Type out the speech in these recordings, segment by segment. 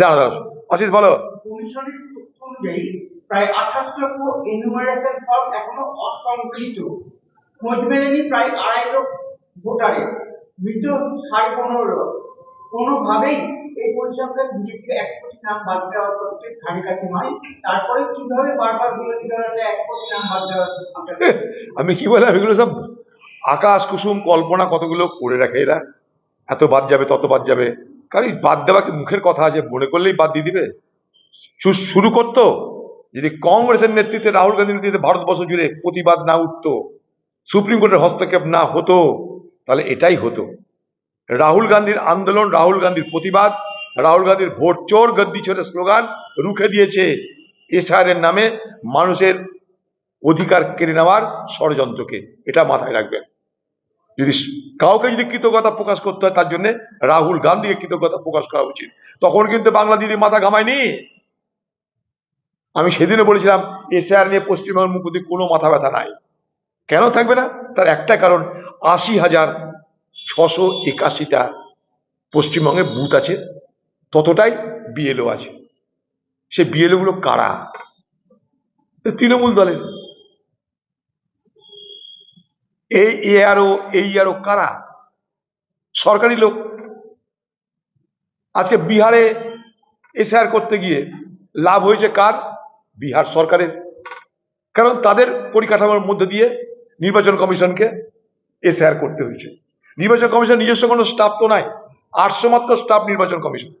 দাঁড়া দাঁড়া অসিত বলো। প্রায় আঠাশ লক্ষ এনুমারেশন ফর্ম এখনও অসংগৃহীত খোঁজ মেলেনি প্রায় আড়াই লক্ষ ভোটারের মৃত সাড়ে পনেরো লক্ষ। কোনোভাবেই এই পরিসংখ্যান বিজেপির এক কোটি নাম বাদ দেওয়া হচ্ছে ধারে কাছে নয়। তারপরে কীভাবে বারবার বিরোধী দলের এক কোটি নাম বাদ দেওয়া আমি কি বললাম এগুলো সব? আকাশ কুসুম কল্পনা কতগুলো করে রাখে এরা? এত বাদ যাবে তত বাদ যাবে। কারণ বাদ দেওয়া কি মুখের কথা আছে? মনে করলেই বাদ দিয়ে দিবে। শুরু করতো। যদি কংগ্রেসের নেতৃত্বে রাহুল গান্ধীর নেতৃত্বে ভারতবর্ষ জুড়ে প্রতিবাদ না উঠতো, সুপ্রিম কোর্টের হস্তক্ষেপ না হতো, তাহলে এটাই হতো। রাহুল গান্ধীর আন্দোলন, রাহুল গান্ধীর প্রতিবাদ, রাহুল গান্ধীর ভোট চোর গদ্দি ছোড়ে স্লোগান রুখে দিয়েছে এসআর নামে মানুষের অধিকার কেড়ে নেওয়ার ষড়যন্ত্রকে। এটা মাথায় রাখবেন। যদি কাউকে যদি কৃতজ্ঞতা প্রকাশ করতে হয় তার জন্য রাহুল গান্ধীকে কৃতজ্ঞতা প্রকাশ করা উচিত। তখন কিন্তু বাংলা দিদি মাথা ঘামায়নি। আমি সেদিনও বলেছিলাম এসআর নিয়ে পশ্চিমবঙ্গের মুখ্যমন্ত্রী কোনো মাথা ব্যথা নাই। কেন থাকবে না? তার একটা কারণ, আশি হাজার ছশো একাশিটা পশ্চিমবঙ্গে বুথ আছে, ততটাই বিএলও আছে। সে বিএলও গুলো কারা? তৃণমূল দলের। এই এ আরও, এই আরও কারা? সরকারি লোক। আজকে বিহারে এসআর করতে গিয়ে লাভ হয়েছে কার? বিহার সরকারের। কারণ তাদের পরিকাঠামোর মধ্যে দিয়ে নির্বাচন কমিশনকে এসআর করতে হয়েছে। নির্বাচন কমিশন নিজস্ব কোনো স্টাফ তো নাই। আটশো মাত্র স্টাফ নির্বাচন কমিশন।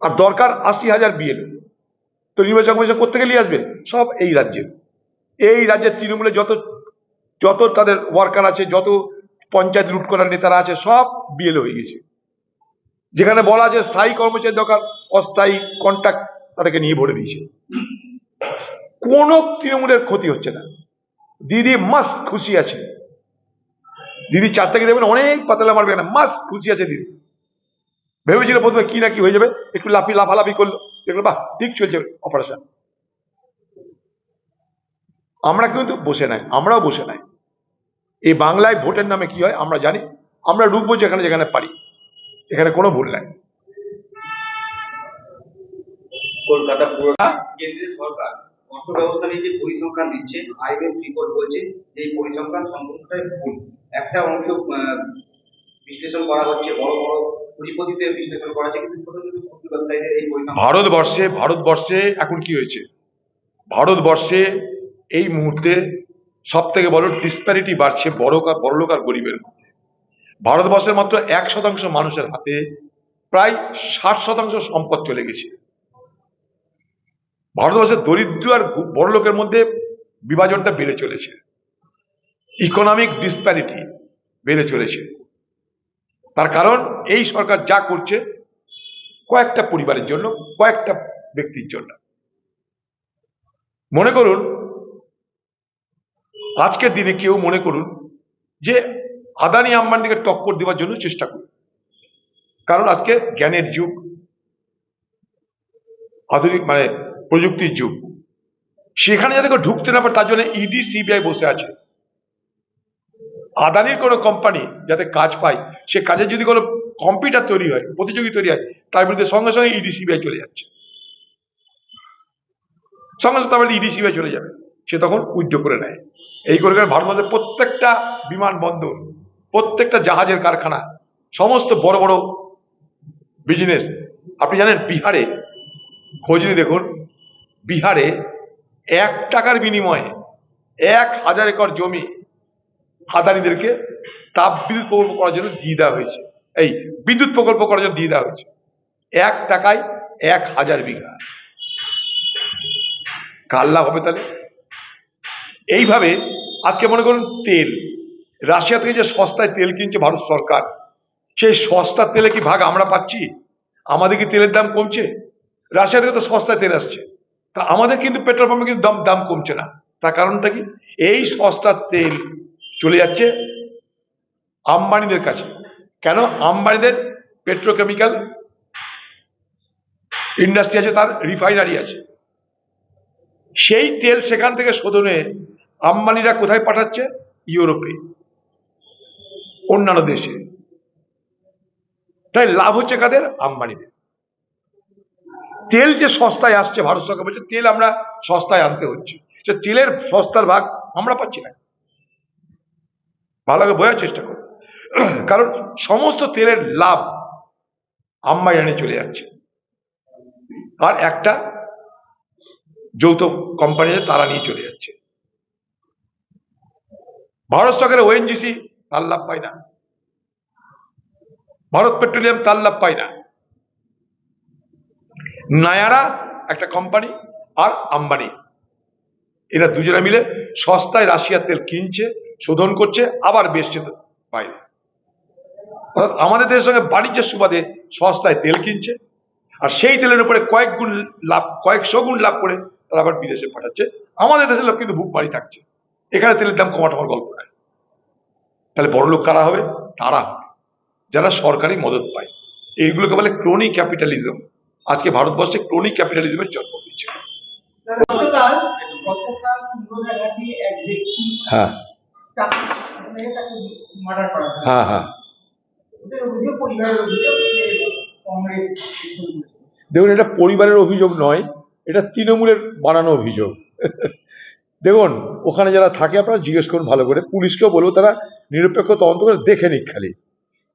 আর দরকার আশি হাজার বিএলও। তো নির্বাচন কমিশন কোথেকে নিয়ে আসবে? সব এই রাজ্যের। এই রাজ্যের তৃণমূলে যত যত তাদের ওয়ার্কার আছে, যত পঞ্চায়েত লুট করার নেতারা আছে, সব বিএল হয়ে গেছে। যেখানে বলা আছে স্থায়ী কর্মচারী দরকার, অস্থায়ী কন্ট্যাক্ট তাদেরকে নিয়ে ভরে দিয়েছে। কোনো তৃণমূলের ক্ষতি হচ্ছে না। দিদি মাস্ট খুশি আছে। দিদি চার থেকে দেখবেন অনেক পাতলা মারবে না মাস্ট খুশি আছে দিদি। ভেবেছিল প্রথমে কি না কি হয়ে যাবে? একটু লাফি লাফালাফি করল বাহ, ঠিক চলছে অপারেশন আমরা কিন্তু বসে নাই আমরাও বসে নাই। এই বাংলায় ভোটের নামে কি হয় আমরা জানি আমরা ঢুকবো যেখানে যেখানে পারি এখানে কোনো ভুল নাই। কলকাতা? কেন্দ্রীয় সরকার অর্থ ব্যবস্থা নিয়ে যে পরিসংখ্যান দিচ্ছে আইএমএফ রিপোর্ট বলছে যে এই পরিসংখ্যান সম্পূর্ণটাই ভুল। একটা অংশ বিশ্লেষণ করা হচ্ছে বড় বড় বিশ্লেষণ করা হচ্ছে কিন্তু ছোট ছোট এই পরিসংখ্যান ভারতবর্ষে ভারতবর্ষে এখন কি হয়েছে? ভারতবর্ষে এই মুহূর্তে সব থেকে বড় ডিসপ্যারিটি বাড়ছে বড় বড়লোক আর গরিবের মধ্যে। ভারতবর্ষের মাত্র এক শতাংশ মানুষের হাতে প্রায় ষাট শতাংশ সম্পদ চলে গেছে। ভারতবর্ষের দরিদ্র আর বড়লোকের মধ্যে বিভাজনটা বেড়ে চলেছে। ইকোনমিক ডিসপ্যারিটি বেড়ে চলেছে। তার কারণ এই সরকার যা করছে কয়েকটা পরিবারের জন্য, কয়েকটা ব্যক্তির জন্য। মনে করুন আজকের দিনে কেউ মনে করুন যে আদানি আম্বানিকে টক্কর দেওয়ার জন্য চেষ্টা করুন। কারণ আজকে জ্ঞানের যুগ, আধুনিক মানে প্রযুক্তির যুগ। সেখানে যাতে ঢুকতে না পারে, তার জন্য ইডি, সিবিআই বসে আছে। আদানির কোনো কোম্পানি যাতে কাজ পায়, সে কাজের যদি কোনো কম্পিউটার তৈরি হয়, প্রতিযোগী তৈরি হয়, তার বিরুদ্ধে সঙ্গে সঙ্গে ইডি, সিবিআই চলে যাচ্ছে। সঙ্গে সঙ্গে তারপরে ইডি, সিবিআই চলে যাবে। সে তখন উদ্যোগ করে নেয়। এই করে করে ভারতবর্ষের প্রত্যেকটা বিমানবন্দর, প্রত্যেকটা জাহাজের কারখানা, সমস্ত বড় বড় বিজনেস আপনি জানেন বিহারে খোঁজ নিয়ে দেখুন, বিহারে এক টাকার বিনিময়ে এক হাজার একর জমি আদানিদেরকে তাপ বিদ্যুৎ প্রকল্প করার জন্য দিয়ে দেওয়া হয়েছে। এই বিদ্যুৎ প্রকল্প করার জন্য দিয়ে দেওয়া হয়েছে। এক টাকায় এক হাজার বিঘা। কার লাভ হবে তাহলে? এইভাবে আজকে মনে করুন তেল। রাশিয়া থেকে যে সস্তায় তেল কিনছে ভারত সরকার, সেই সস্তার তেলে কি ভাগ আমরা পাচ্ছি? আমাদের কি তেলের দাম কমছে? রাশিয়া থেকে তো সস্তায় তেল আসছে। তা আমাদের কিন্তু পেট্রোল পাম্পে কিন্তু দাম দাম কমছে না। তার কারণটা কি? এই সস্তার তেল চলে যাচ্ছে আম্বানিদের কাছে। কেন? আম্বানিদের পেট্রোকেমিক্যাল ইন্ডাস্ট্রি আছে, তার রিফাইনারি আছে। সেই তেল সেখান থেকে শোধনে আম্বানিরা কোথায় পাঠাচ্ছে? ইউরোপে। অন্যান্য দেশে। তাই লাভ হচ্ছে কাদের? আম্বানিদের। তেল যে সস্তায় আসছে, ভারত সরকার বলছে, তেল আমরা সস্তায় আনতে হচ্ছে। সে তেলের সস্তার ভাগ আমরা পাচ্ছি না। ভালো বোঝার চেষ্টা করো। কারণ সমস্ত তেলের লাভ আম্বাজানে চলে যাচ্ছে। আর একটা যৌথ কোম্পানি তারা নিয়ে চলে যাচ্ছে। ভারত সরকারের ওএনজিসি তার লাভ পায় না। ভারত পেট্রোলিয়াম, তার লাভ পায় না। নায়ারা একটা কোম্পানি আর আম্বানি। এরা দুজনে মিলে সস্তায় রাশিয়ার তেল কিনছে, শোধন করছে, আবার বেচছে বাইরে অর্থাৎ আমাদের দেশের সঙ্গে বাণিজ্যের সুবাদে সস্তায় তেল কিনছে, আর সেই তেলের উপরে কয়েক গুণ লাভ, কয়েকশো গুণ লাভ করে তারা আবার বিদেশে পাঠাচ্ছে। আমাদের দেশের লোক কিন্তু বুক বাড়ি থাকছে। এখানে তেলের দাম কমাটা আমার গল্প নাই তাহলে বড় লোক কারা হবে? তারা হবে। যারা সরকারি মদত পায়। এইগুলোকে বলে ক্রোনি ক্যাপিটালিজম আজকে ভারতবর্ষে ক্রোনি ক্যাপিটালিজমের জন্ম হয়েছে। হ্যাঁ। হয়। হ্যাঁ হ্যাঁ। দেখুন এটা পরিবারের অভিযোগ নয় এটা তৃণমূলের বানানো অভিযোগ। দেখুন, ওখানে যারা থাকে আপনারা জিজ্ঞেস করুন ভালো করে। পুলিশকেও বলব, তারা নিরপেক্ষ তদন্ত করে দেখে নিক খালি।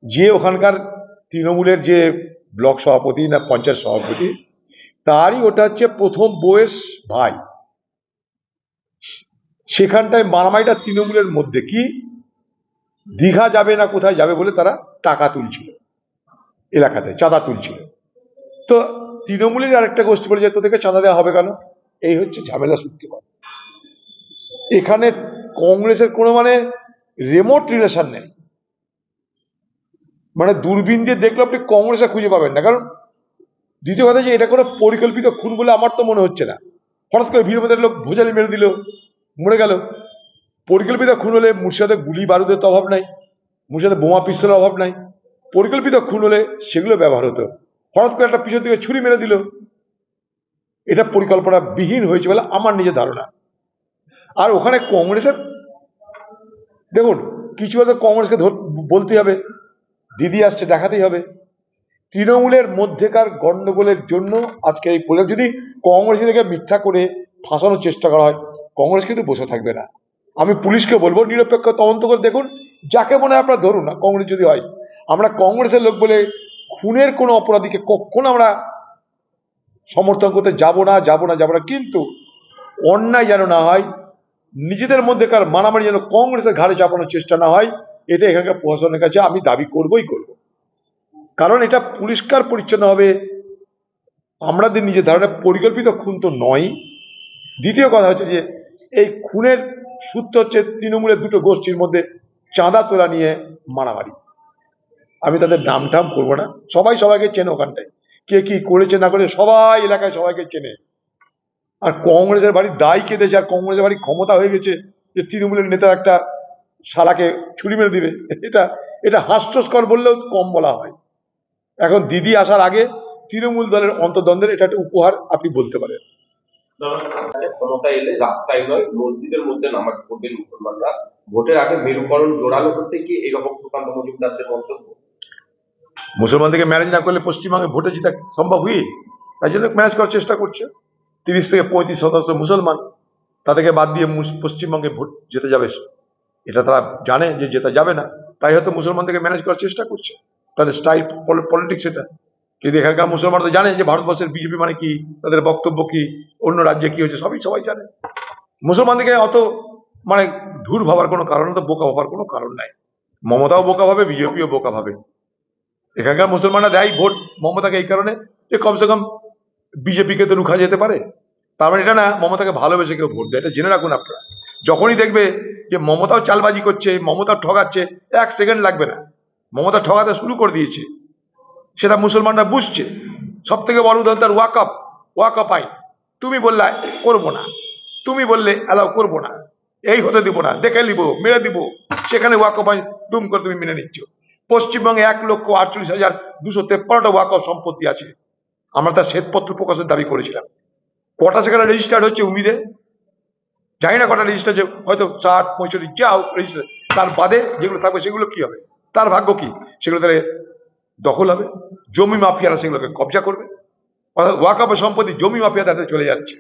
যে ওখানকার তৃণমূলের যে ব্লক সভাপতি না পঞ্চায়েত সভাপতি, তারই ওটা হচ্ছে প্রথম বউয়ের ভাই। সেখানটায় মারামারিটা তৃণমূলের মধ্যে কি? দীঘা যাবে না কোথায় যাবে বলে তারা টাকা তুলছিল। এলাকাতে চাঁদা তুলছিল। তো তৃণমূলের আরেকটা গোষ্ঠী বলে যে, তোদেরকে চাঁদা দেওয়া হবে কেন? এই হচ্ছে ঝামেলা সূত্রপাত। এখানে কংগ্রেসের কোনো মানে রেমোট রিলেশন নেই। মানে দূরবীন দিয়ে দেখলে আপনি কংগ্রেসে খুঁজে পাবেন না। কারণ দ্বিতীয় কথা যে এটা কোনো পরিকল্পিত খুন বলে আমার তো মনে হচ্ছে না। হঠাৎ করে ভিড় লোক ভোজালি মেরে দিল, মরে গেল। পরিকল্পিত খুন হলে মুর্শিদাবাদে গুলি বারুদের তো অভাব নাই, মুর্শিদাবাদে বোমা পিস্তলের অভাব নাই। পরিকল্পিত খুন হলে সেগুলো ব্যবহার হতো। হঠাৎ করে একটা পিছন থেকে ছুরি মেরে দিল। এটা পরিকল্পনা বিহীন হয়েছে বলে আমার নিজের ধারণা। আর ওখানে কংগ্রেসের, দেখুন, কিছু হয়তো কংগ্রেসকে ধর- বলতে হবে, দিদি আসছে, দেখাতেই হবে। তৃণমূলের মধ্যেকার গণ্ডগোলের জন্য আজকে এই পরিবার যদি কংগ্রেস থেকে মিথ্যা করে ফাঁসানোর চেষ্টা করা হয়, কংগ্রেস কিন্তু বসে থাকবে না। আমি পুলিশকে বলব, নিরপেক্ষ তদন্ত করে দেখুন, যাকে মনে হয় আপনারা ধরুন না, কংগ্রেস যদি হয়। আমরা কংগ্রেসের লোক বলে খুনের কোনো অপরাধীকে কখনো আমরা সমর্থন করতে যাব না যাব না যাব না, কিন্তু অন্যায় যেন না হয় নিজেদের মধ্যেকার মারামারি যেন কংগ্রেসের ঘাড়ে চাপানোর চেষ্টা না হয়, এটা এখানকার প্রশাসনের কাছে আমি দাবি করবই করব। কারণ এটা পরিষ্কার পরিচ্ছন্ন হবে। আমাদের নিজের ধারণা পরিকল্পিত খুন তো নয়। দ্বিতীয় কথা হচ্ছে যে, এই খুনের সূত্র হচ্ছে তৃণমূলের দুটো গোষ্ঠীর মধ্যে চাঁদা তোলা নিয়ে মারামারি। আমি তাদের নাম টাম করব না। সবাই সবাইকে চেনে ওখানটায়। কে কি করেছে না করেছে সবাই এলাকায় সবাইকে চেনে। আর কংগ্রেসের বাড়ি দায় কেঁদেছে আর কংগ্রেসের বাড়ি ক্ষমতা হয়ে গেছে যে তৃণমূলের নেতার একটা শালাকে ছুরি মেরে দিবে এটা এটা হাস্যস্কর বললেও কম বলা হয়। এখন দিদি আসার আগে তৃণমূল দলের অন্তর্দ্বন্দ্বের এটা একটা উপহার আপনি বলতে পারেন। ক্ষমতা এলে রাস্তায় নয় মসজিদের মধ্যে নামাজ পড়বেন মুসলমানরা। ভোটের আগে মেরুকরণ জোরালো করতে গিয়ে এরকম সুকান্ত মজুমদারদের মন্তব্য? মুসলমানদেরকে ম্যানেজ না করলে পশ্চিমবঙ্গে ভোটে জিতা সম্ভব হয়ে তাই জন্য ম্যানেজ করার চেষ্টা করছে। তিরিশ থেকে পঁয়ত্রিশ শতাংশ মুসলমান তাদেরকে বাদ দিয়ে পশ্চিমবঙ্গে ভোট যেতে যাবে। এটা তারা জানে যে যেতে যাবে না। তাই হয়তো মুসলমানদেরকে ম্যানেজ করার চেষ্টা করছে। তাদের স্টাইল পলিটিক্স এটা। কিন্তু এখানকার মুসলমান তো জানে যে ভারতবর্ষের বিজেপি মানে কি, তাদের বক্তব্য কি, অন্য রাজ্যে কি হয়েছে, সবই সবাই জানে। মুসলমানদেরকে অত মানে ধুর ভাবার কোনো কারণ তো বোকা ভাবার কোনো কারণ নাই। মমতাও বোকা ভাবে, বিজেপিও বোকা ভাবে। এখানকার মুসলমানরা দেয় ভোট মমতাকে এই কারণে যে কমসে কম বিজেপিকে তো রুখা যেতে পারে। তার মানে এটা না, মমতাকে ভালোবেসে কেউ ভোট দেয়। এটা জেনে রাখুন আপনারা। যখনই দেখবে যে মমতাও চালবাজি করছে মমতা ঠগাচ্ছে, এক সেকেন্ড লাগবে না। মমতা ঠগাতে শুরু করে দিয়েছে। সেটা মুসলমানরা বুঝছে। সব থেকে বড় উদাহরণ তার ওয়াকআপ ওয়াকআপ আইন। তুমি বললে, করব না। তুমি বললে, অ্যালাউ করব না। এই হতে দিব না। দেখে নিব, মেরে দিব। সেখানে ওয়াকআপ আইন দুম করে তুমি মেনে নিচ্ছ। পশ্চিমবঙ্গে এক লক্ষ আটচল্লিশ হাজার দুশো তেপ্পান্নটা ওয়াকআপ সম্পত্তি আছে। আমরা তার শ্বেতপত্র প্রকাশের দাবি করেছিলাম। কটা সেখানে রেজিস্টার্ড হচ্ছে উমিদে জানি না কটা রেজিস্টার যে হয়তো ষাট, পঁয়ষট্টি, যা হোক রেজিস্টার তার বাদে যেগুলো থাকবে সেগুলো কি হবে? তার ভাগ্য কি? সেগুলো তাহলে দখল হবে। জমি মাফিয়ারা সেগুলোকে কবজা করবে। অর্থাৎ ওয়াকফ সম্পত্তি জমি মাফিয়া তাদের চলে যাচ্ছে।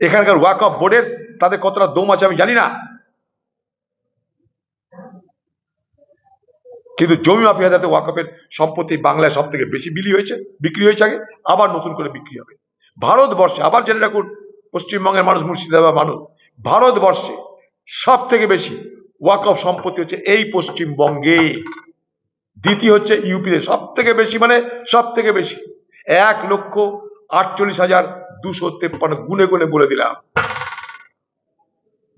এখানকার ওয়াকফ বোর্ডের তাদের কতটা দম আছে আমি জানি না। কিন্তু জমি মাফিয়াদের হাতে ওয়াকফের সম্পত্তি বাংলায় সব থেকে বেশি বিলি হয়েছে, বিক্রি হয়েছে আগে, আবার নতুন করে বিক্রি হবে। ভারতবর্ষে, আবার জেনে রাখুন, পশ্চিমবঙ্গের মানুষ মুর্শিদাবাদ মানুষ, ভারতবর্ষে সব থেকে বেশি ওয়াকফ সম্পত্তি হচ্ছে এই পশ্চিমবঙ্গে। দ্বিতীয় হচ্ছে ইউপিতে সব থেকে বেশি মানে সব থেকে বেশি। এক লক্ষ আটচল্লিশ হাজার দুশো তেপ্পান্ন গুনে গুনে বলে দিলাম।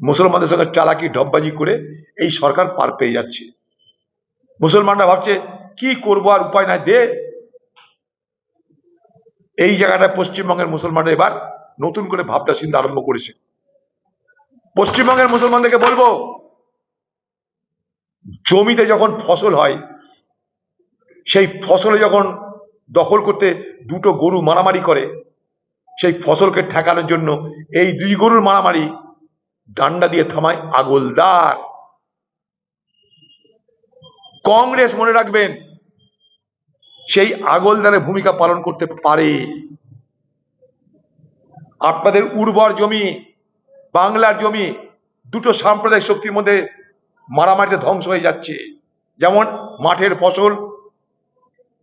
মুসলমানদের সঙ্গে চালাকি ঢপবাজি করে এই সরকার পার পেয়ে যাচ্ছে। মুসলমানরা ভাবছে, কি করব আর উপায় নাই, দে। এই জায়গাটা পশ্চিমবঙ্গের মুসলমানরা এবার নতুন করে ভাবটা চিন্তা আরম্ভ করেছে। পশ্চিমবঙ্গের মুসলমানদেরকে বলব, জমিতে যখন ফসল হয়, সেই ফসলে যখন দখল করতে দুটো গরু মারামারি করে, সেই ফসলকে ঠেকানোর জন্য এই দুই গরুর মারামারি ডান্ডা দিয়ে থামায় আগলদার। কংগ্রেস মনে রাখবেন, সেই আগলদারের ভূমিকা পালন করতে পারে। আপনাদের উর্বর জমি, বাংলার জমি, দুটো সাম্প্রদায়িক শক্তির মধ্যে মারামারিতে ধ্বংস হয়ে যাচ্ছে। যেমন মাঠের ফসল,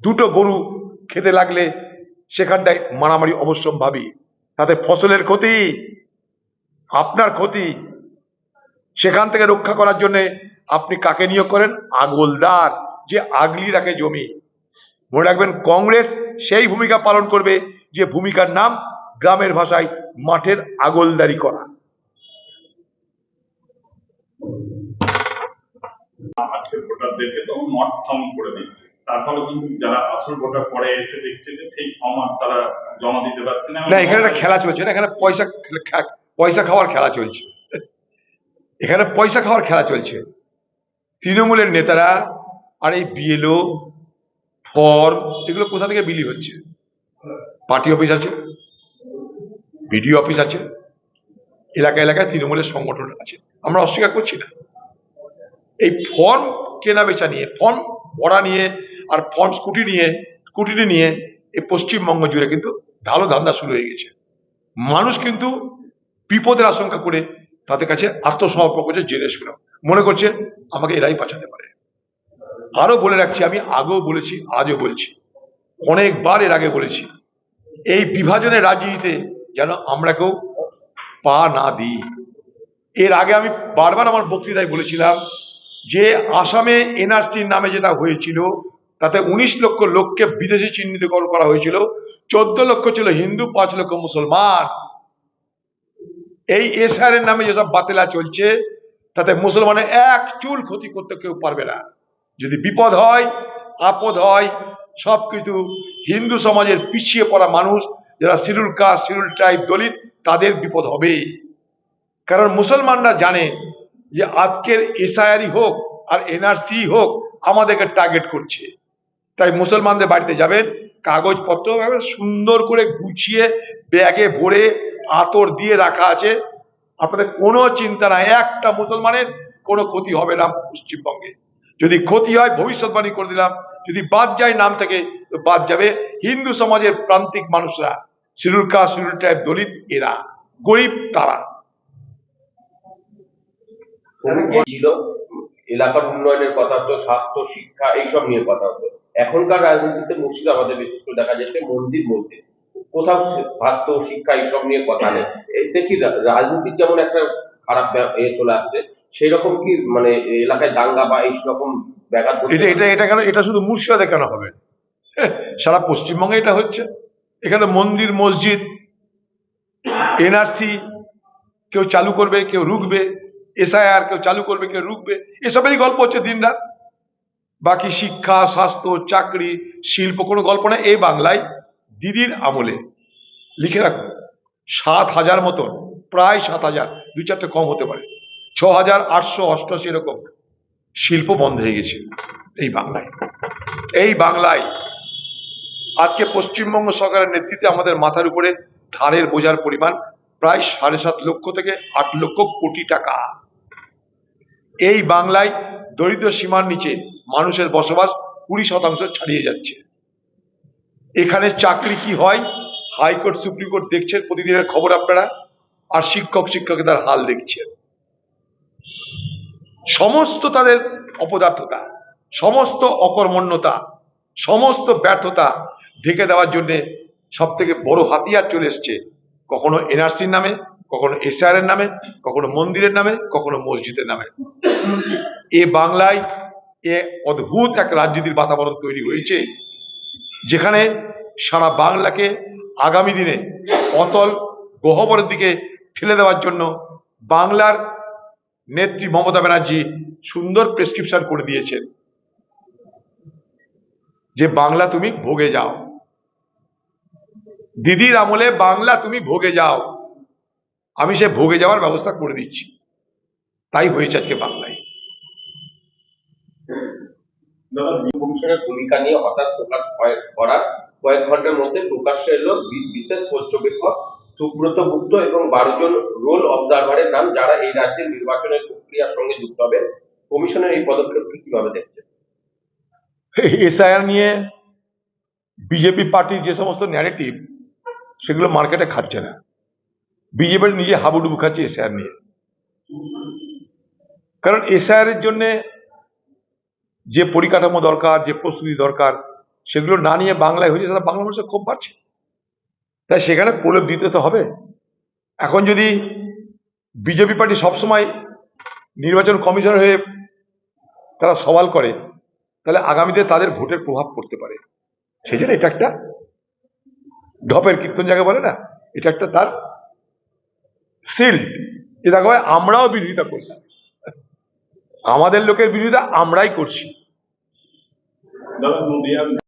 দুটো গরু খেতে লাগলে সেখানটায় মারামারি অবশ্যম্ভাবী। তাতে ফসলের ক্ষতি, আপনার ক্ষতি, সেখান থেকে রক্ষা করার জন্য আপনি কাকে নিয়োগ করেন? আগলদার যে আগলি রাখে জমি। মনে রাখবেন কংগ্রেস সেই ভূমিকা পালন করবে যে ভূমিকার নাম গ্রামের ভাষায় মাঠের আগলদারি করা। আছে ভোটারদেরকে তখন নট ফাউন্ড করে দিচ্ছে। তার ফলে কিন্তু যারা আসল ভোটার পরে এসে দেখছে যে সেই ফর্ম আর তারা জমা দিতে পারছে না। এখানে একটা খেলা চলছে না এখানে পয়সা পয়সা খাওয়ার খেলা চলছে। এখানে পয়সা খাওয়ার খেলা চলছে। তৃণমূলের নেতারা, আর এই বিএলও ফর্ম এগুলো কোথা থেকে বিলি হচ্ছে? পার্টি অফিস আছে বিডিও অফিস আছে এলাকা এলাকায় তৃণমূলের সংগঠন আছে। আমরা অস্বীকার করছি না। এই ফর্ম কেনা বেচা নিয়ে, ফর্ম ভরা নিয়ে আর ফর্ম স্কুটি নিয়ে স্কুটিনি নিয়ে এই পশ্চিমবঙ্গ জুড়ে কিন্তু ভালো ধান্দা শুরু হয়ে গেছে। মানুষ কিন্তু বিপদের আশঙ্কা করে তাদের কাছে আত্মসমর্পণ করছে জেনে শুনে মনে করছে আমাকে এরাই বাঁচাতে পারে। আরও বলে রাখছি, আমি আগেও বলেছি, আজও বলছি, অনেকবার এর আগে বলেছি, এই বিভাজনের রাজনীতিতে যেন আমরা কেউ পা না দিই। এর আগে আমি বারবার আমার বক্তৃতায় বলেছিলাম যে আসামে এনআরসির নামে যেটা হয়েছিল, তাতে উনিশ লক্ষ লোককে বিদেশি চিহ্নিতকরণ করা হয়েছিল, চোদ্দ লক্ষ ছিল হিন্দু, পাঁচ লক্ষ মুসলমান। এই এসআর এর নামে যেসব বাতিলা চলছে তাতে মুসলমানের এক চুল ক্ষতি করতে কেউ পারবে না। যদি বিপদ হয়, আপদ হয়, সবকিছু হিন্দু সমাজের পিছিয়ে পড়া মানুষ, যারা schedule caste schedule tribe Dalit, তাদের বিপদ হবে। কারণ মুসলমানরা জানে যে আজকের এসআইআরই হোক আর এনআরসি হোক আমাদেরকে টার্গেট করছে। তাই মুসলমানদের বাড়িতে যাবেন, কাগজপত্র সুন্দর করে গুছিয়ে, ব্যাগে ভরে, আতর দিয়ে রাখা আছে। আপনাদের কোনো চিন্তা নাই। একটা মুসলমানের কোনো ক্ষতি হবে না পশ্চিমবঙ্গে। যদি ক্ষতি হয়, ভবিষ্যৎবাণী করে দিলাম। যদি বাদ যায় নাম থেকে, তো বাদ যাবে। হিন্দু সমাজের প্রান্তিক মানুষরা শিরুল কাস্ট শিরুল ট্রাইব দলিত এরা, গরিব তারা। ছিল, এলাকার উন্নয়নের কথা হতো, স্বাস্থ্য, শিক্ষা, এইসব নিয়ে কথা হতো। এখনকার রাজনীতিতে মুর্শিদাবাদে বিশেষ করে দেখা যাচ্ছে মন্দির মন্দির। কোথাও স্বাস্থ্য শিক্ষা এইসব নিয়ে কথা নেই। এতে কি রাজনীতির যেমন একটা খারাপ এ চলে আসছে সেই রকম কি মানে এলাকায় দাঙ্গা বা এই রকম ব্যাঘাত এটা এটা এটা কেন এটা শুধু মুর্শিদাবাদে কেন হবে? সারা পশ্চিমবঙ্গে এটা হচ্ছে। এখানে মন্দির মসজিদ এনআরসি কেউ চালু করবে কেউ রুখবে এসআইআর কেউ চালু করবে কেউ রুখবে এসবেরই গল্প হচ্ছে দিনরাত। বাকি শিক্ষা স্বাস্থ্য চাকরি শিল্প কোনো গল্প না এই বাংলায় দিদির আমলে লিখে রাখুন। সাত হাজার মতন, প্রায় সাত হাজার, দুই চারটে কম হতে পারে। ছ হাজার আটশো অষ্টআশি এরকম শিল্প বন্ধ হয়ে গেছে এই বাংলায়। এই বাংলায় আজকে পশ্চিমবঙ্গ সরকারের নেতৃত্বে আমাদের মাথার উপরে ধানের বোঝার পরিমাণ প্রায় সাড়ে সাত লক্ষ থেকে আট লক্ষ কোটি টাকা। এই বাংলায় দরিদ্র সীমার নিচে মানুষের বসবাস কুড়ি শতাংশ ছাড়িয়ে যাচ্ছে। এখানে চাকরি কি হয়? হাইকোর্ট, সুপ্রিম কোর্ট দেখছেন প্রতিদিনের খবর আপনারা, আর শিক্ষক শিক্ষকের হাল দেখছেন। সমস্ত তাদের অপদার্থতা, সমস্ত অকর্মণ্যতা, সমস্ত ব্যর্থতা ঢেকে দেওয়ার জন্য সব থেকে বড় হাতিয়ার চলে এসছে কখনো এনআরসির নামে, কখনো এসআর এর নামে, কখনো মন্দিরের নামে, কখনো মসজিদের নামে। এ বাংলায় এ অদ্ভুত এক রাজনীতির বাতাবরণ তৈরি হয়েছে। যেখানে সারা বাংলাকে আগামী দিনে অতল গহ্বরের দিকে ঠেলে দেওয়ার জন্য বাংলার নেত্রী মমতা ব্যানার্জি সুন্দর প্রেসক্রিপশন করে দিয়েছেন। যে বাংলা তুমি ভোগে যাও। দিদির আমলে বাংলা তুমি ভোগে যাও। আমি সে ভোগে যাওয়ার ব্যবস্থা করে দিচ্ছি। তাই হয়েছে আজকে বাংলায়। কমিশনের ভূমিকা নিয়ে হঠাৎ প্রকাশ করার কয়েক ঘণ্টার মধ্যে প্রকাশ্যে এলো বিশেষ পর্যবেক্ষক সুব্রত গুপ্ত এবং বারো জন রোল অবজারভারের নাম যারা এই রাজ্যের নির্বাচনের প্রক্রিয়ার সঙ্গে যুক্ত হবে কমিশনের এই পদক্ষেপকে কীভাবে দেখছেন? এসআইআর নিয়ে বিজেপি পার্টির যে সমস্ত ন্যারেটিভ সেগুলো মার্কেটে খাচ্ছে না। বিজেপির নিজে হাবুডুবু খাচ্ছে এসআইআর নিয়ে। কারণ এসআইআর এর জন্য যে পরিকাঠামো দরকার, যে প্রস্তুতি দরকার, সেগুলো না নিয়ে বাংলায় হয়েছে তারা বাংলা মানুষের ক্ষোভ বাড়ছে। তাই সেখানে প্রলেপ দিতে তো হবে। এখন যদি বিজেপি পার্টি সবসময় নির্বাচন কমিশনার হয়ে তারা সওয়াল করে, তাহলে আগামীতে তাদের ভোটের প্রভাব পড়তে পারে। সেই জন্য এটা একটা ঢপের কীর্তন জায়গা বলে না, এটা একটা তার সিল্ড দেখা আমরাও বিরোধিতা করলাম। আমাদের লোকের বিরোধিতা আমরাই করছি। দাদা নদিয়ার